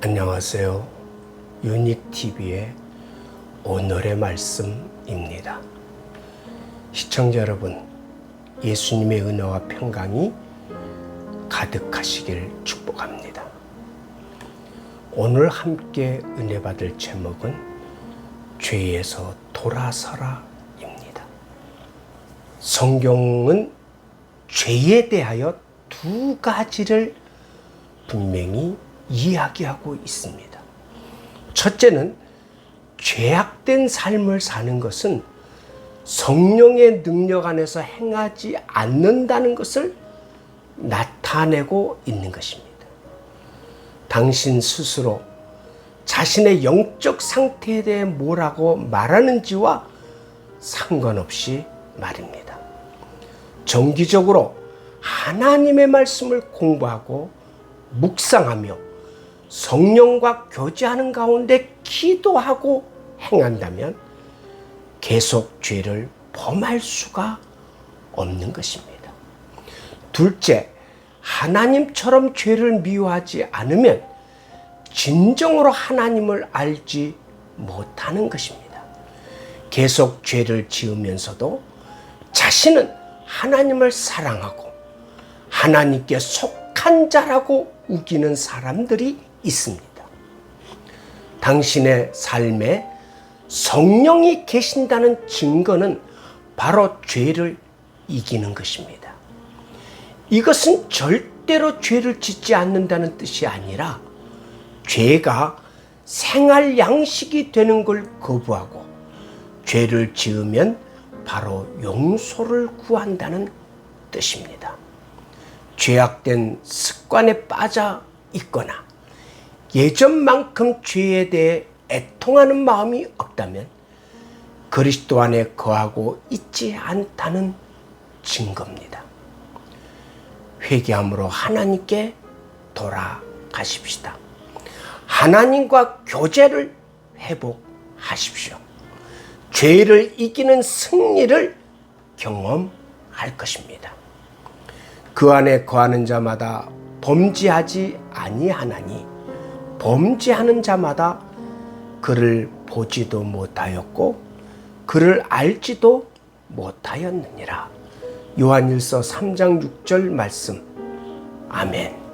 안녕하세요. 유닉TV의 오늘의 말씀입니다. 시청자 여러분, 예수님의 은혜와 평강이 가득하시길 축복합니다. 오늘 함께 은혜 받을 제목은 죄에서 돌아서라입니다. 성경은 죄에 대하여 두 가지를 분명히 이야기하고 있습니다. 첫째는 죄악된 삶을 사는 것은 성령의 능력 안에서 행하지 않는다는 것을 나타내고 있는 것입니다. 당신 스스로 자신의 영적 상태에 대해 뭐라고 말하는지와 상관없이 말입니다. 정기적으로 하나님의 말씀을 공부하고 묵상하며 성령과 교제하는 가운데 기도하고 행한다면 계속 죄를 범할 수가 없는 것입니다. 둘째, 하나님처럼 죄를 미워하지 않으면 진정으로 하나님을 알지 못하는 것입니다. 계속 죄를 지으면서도 자신은 하나님을 사랑하고 하나님께 속한 자라고 우기는 사람들이 있습니다. 당신의 삶에 성령이 계신다는 증거는 바로 죄를 이기는 것입니다. 이것은 절대로 죄를 짓지 않는다는 뜻이 아니라 죄가 생활 양식이 되는 걸 거부하고 죄를 지으면 바로 용서를 구한다는 뜻입니다. 죄악된 습관에 빠져 있거나 예전만큼 죄에 대해 애통하는 마음이 없다면 그리스도 안에 거하고 있지 않다는 증거입니다. 회개함으로 하나님께 돌아가십시다. 하나님과 교제를 회복하십시오. 죄를 이기는 승리를 경험할 것입니다. 그 안에 거하는 자마다 범죄하지 아니하나니 범죄하는 자마다 그를 보지도 못하였고 그를 알지도 못하였느니라. 요한일서 3장 6절 말씀. 아멘.